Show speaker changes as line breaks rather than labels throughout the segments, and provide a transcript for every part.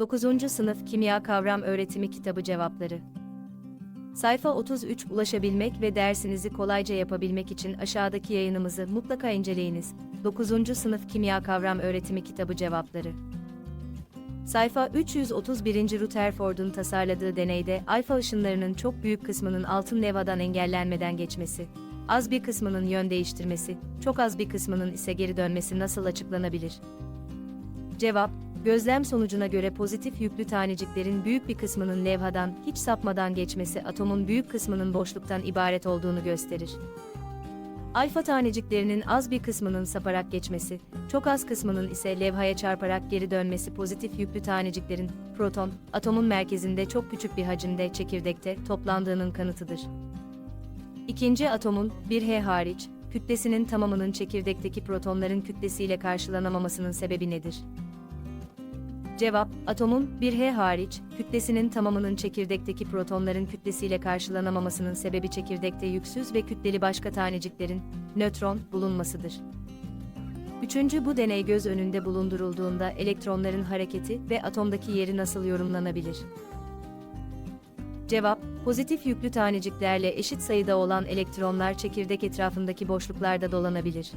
9. Sınıf Kimya Kavram Öğretimi Kitabı Cevapları Sayfa 33 Ulaşabilmek ve dersinizi kolayca yapabilmek için aşağıdaki yayınımızı mutlaka inceleyiniz. 9. Sınıf Kimya Kavram Öğretimi Kitabı Cevapları Sayfa 331. Rutherford'un tasarladığı deneyde alfa ışınlarının çok büyük kısmının altın levadan engellenmeden geçmesi, az bir kısmının yön değiştirmesi, çok az bir kısmının ise geri dönmesi nasıl açıklanabilir? Cevap, gözlem sonucuna göre pozitif yüklü taneciklerin büyük bir kısmının levhadan hiç sapmadan geçmesi atomun büyük kısmının boşluktan ibaret olduğunu gösterir. Alfa taneciklerinin az bir kısmının saparak geçmesi, çok az kısmının ise levhaya çarparak geri dönmesi pozitif yüklü taneciklerin, proton, atomun merkezinde çok küçük bir hacimde çekirdekte toplandığının kanıtıdır. İkinci atomun, 1H hariç, kütlesinin tamamının çekirdekteki protonların kütlesiyle karşılanamamasının sebebi nedir? Cevap, atomun, 1H hariç, kütlesinin tamamının çekirdekteki protonların kütlesiyle karşılanamamasının sebebi çekirdekte yüksüz ve kütleli başka taneciklerin, nötron, bulunmasıdır. Üçüncü bu deney göz önünde bulundurulduğunda elektronların hareketi ve atomdaki yeri nasıl yorumlanabilir? Cevap, pozitif yüklü taneciklerle eşit sayıda olan elektronlar çekirdek etrafındaki boşluklarda dolanabilir.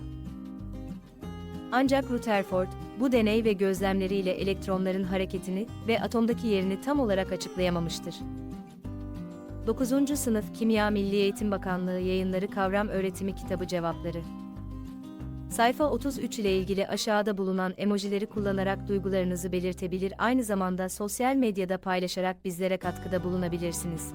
Ancak Rutherford, bu deney ve gözlemleriyle elektronların hareketini ve atomdaki yerini tam olarak açıklayamamıştır. 9. Sınıf Kimya Milli Eğitim Bakanlığı Yayınları Kavram Öğretimi Kitabı Cevapları Sayfa 33 ile ilgili aşağıda bulunan emojileri kullanarak duygularınızı belirtebilir aynı zamanda sosyal medyada paylaşarak bizlere katkıda bulunabilirsiniz.